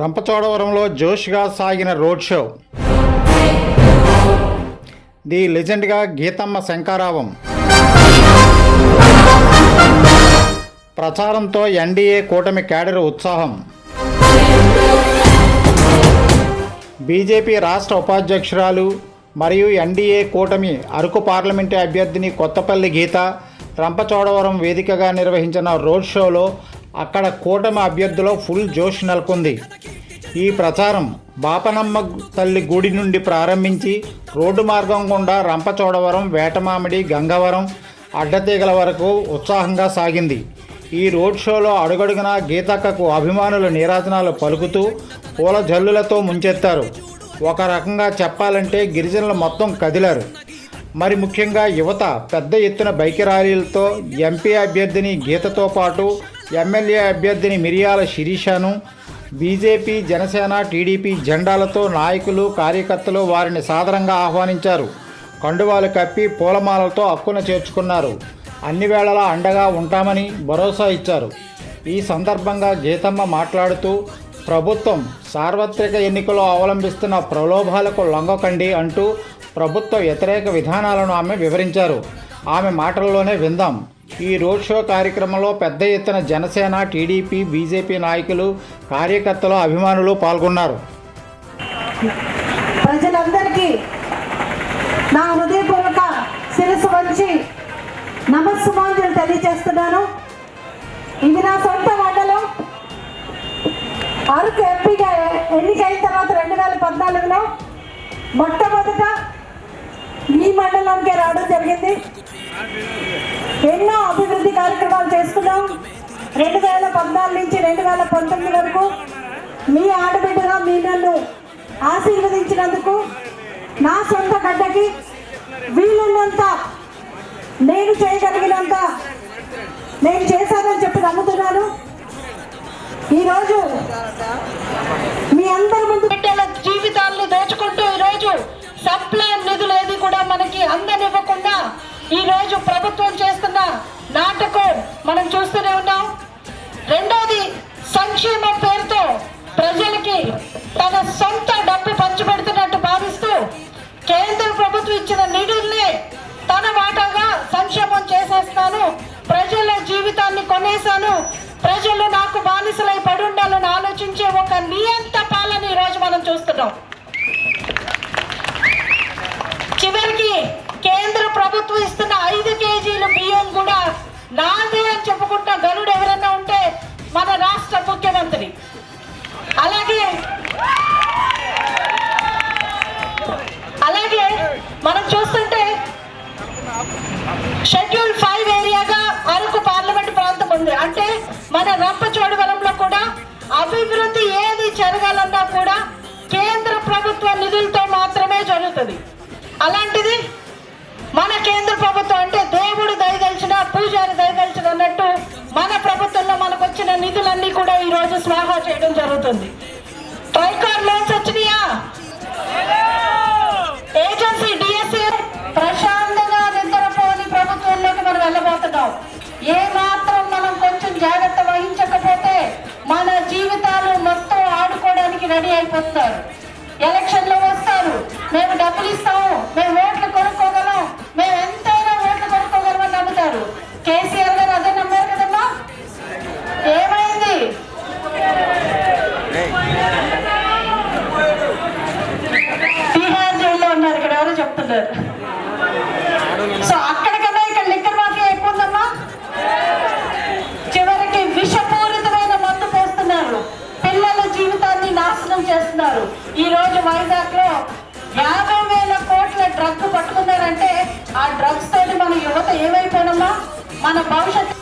రంపచోడవరంలో జోష్గా సాగిన road show. The లెజెండ్గా గీతమ్మ శంకారావం. ప్రచారంతో ఎన్డీఏ కూటమి క్యాడర్ ఉత్సాహం. బీజేపీ రాష్ట్ర ఉపాధ్యక్షురాలు మరియు ఎన్డీఏ కూటమి అరకు పార్లమెంటు అభ్యర్థిని కొత్తపల్లి గీత రంపచోడవరం వేదికగా నిర్వహించిన రోడ్ షోలో అక్కడ కూటమి అభ్యర్థిలో ఫుల్ జోష్ నెలకొంది. ఈ ప్రచారం బాపనమ్మ తల్లి గుడి నుండి ప్రారంభించి రోడ్డు మార్గం గుండా రంపచోడవరం వేటమామిడి గంగవరం అడ్డతీగల వరకు ఉత్సాహంగా సాగింది. ఈ రోడ్ షోలో అడుగడుగున గీతక్కకు అభిమానులు నీరాజనాలు పలుకుతూ పూల జల్లులతో ముంచెత్తారు. ఒక రకంగా చెప్పాలంటే గిరిజనులు మొత్తం కదిలారు. మరి ముఖ్యంగా యువత పెద్ద ఎత్తున బైక్ ర్యాలీలతో ఎంపీ అభ్యర్థిని గీతతో పాటు ఎమ్మెల్యే అభ్యర్థిని మిరియాల శిరీషను బీజేపీ జనసేన టీడీపీ జెండాలతో నాయకులు కార్యకర్తలు వారిని సాదరంగా ఆహ్వానించారు. కండువాలు కప్పి పూలమాలతో హక్కున చేర్చుకున్నారు. అన్ని వేళలా అండగా ఉంటామని భరోసా ఇచ్చారు. ఈ సందర్భంగా గీతమ్మ మాట్లాడుతూ ప్రభుత్వం సార్వత్రిక ఎన్నికలో అవలంబిస్తున్న ప్రలోభాలకు లొంగకండి అంటూ ప్రభుత్వ వ్యతిరేక విధానాలను ఆమె వివరించారు. ఆమె మాటల్లోనే విందాం. ఈ రోడ్ షో కార్యక్రమంలో పెద్ద ఎత్తున జనసేన టీడీపీ బీజేపీ నాయకులు కార్యకర్తలు అభిమానులు పాల్గొన్నారు. ప్రజలందరికీ నా హృదయపూర్వక శిరస్సు వంచి నమస్సుమాంజలు తెలియజేస్తున్నాను. ఇది నా సొంత మండలం అరకు ఎంపీగా ఎన్నికైన తర్వాత రెండు వేల పద్నాలుగులో మొట్టమొదట ఈ మండలానికే రావడం జరిగింది. ఎన్నో అభివృద్ధి కార్యక్రమాలు చేసుకున్నాం. రెండు వేల పద్నాలుగు నుంచి రెండు వేల పంతొమ్మిది వరకు మీ ఆడబిడ్డగా మీ నన్ను ఆశీర్వదించినందుకు నా సొంత గడ్డకి వీలున్నంత నేను చేయగలిగినంత నేను చేశానని చెప్పి నమ్ముతున్నాను. ఈరోజు ఈ రోజు ప్రభుత్వం చేస్తున్న నాటకం మనం చూస్తూనే ఉన్నాం. రెండోది సంక్షేమం పేరుతో ప్రజలకి తన సొంత డబ్బు పంచిపెడుతున్నట్టు భావిస్తూ కేంద్ర ప్రభుత్వం ఇచ్చిన నిధుల్ని తన వాటాగా సంక్షేమం చేసేస్తాను. ప్రజల జీవితాన్ని కొనేశాను. ప్రజలు నాకు బానిసలై పడుండాలని ఆలోచించే ఒక నియంత పాలన ఈరోజు రోజు మనం చూస్తున్నాం. చివరికి మన రంపచోడవరంలో కూడా అభివృద్ధి ఏది జరగాలన్నా కూడా కేంద్ర ప్రభుత్వ నిధులతో మాత్రమే జరుగుతుంది. అలాంటిది మన కేంద్ర ప్రభుత్వం అంటే దేవుడు దయదలిచిన పూజారి దయదలిచిన అన్నట్టు మన ప్రభుత్వంలో మనకు వచ్చిన నిధులన్నీ కూడా ఈరోజు రోజు స్వాహా చేయడం జరుగుతుంది. ట్రైకార్ లోన్స్ వచ్చినాయా? అయిపోతున్నారు ఎలక్షన్లో వస్తారు. మేము డబ్బులు ఇస్తాము. మేము ఓట్లు కొనుక్కోగలం. మేము ఎంతైనా ఓట్లు కొనుక్కోగలమని నమ్ముతారు. కేసీఆర్ గారు అదే నమ్మారు కదమ్మా? ఏమైంది? బీహార్ జైల్లో ఉన్నారు. ఇక్కడ ఎవరో చెప్తున్నారు. చేస్తున్నారు. ఈ రోజు వైజాగ్లో యాభై వేల కోట్ల డ్రగ్ పట్టుకున్నారంటే ఆ డ్రగ్స్ తోటి మన యువత ఏమైపోయినమ్మా మన భవిష్యత్తు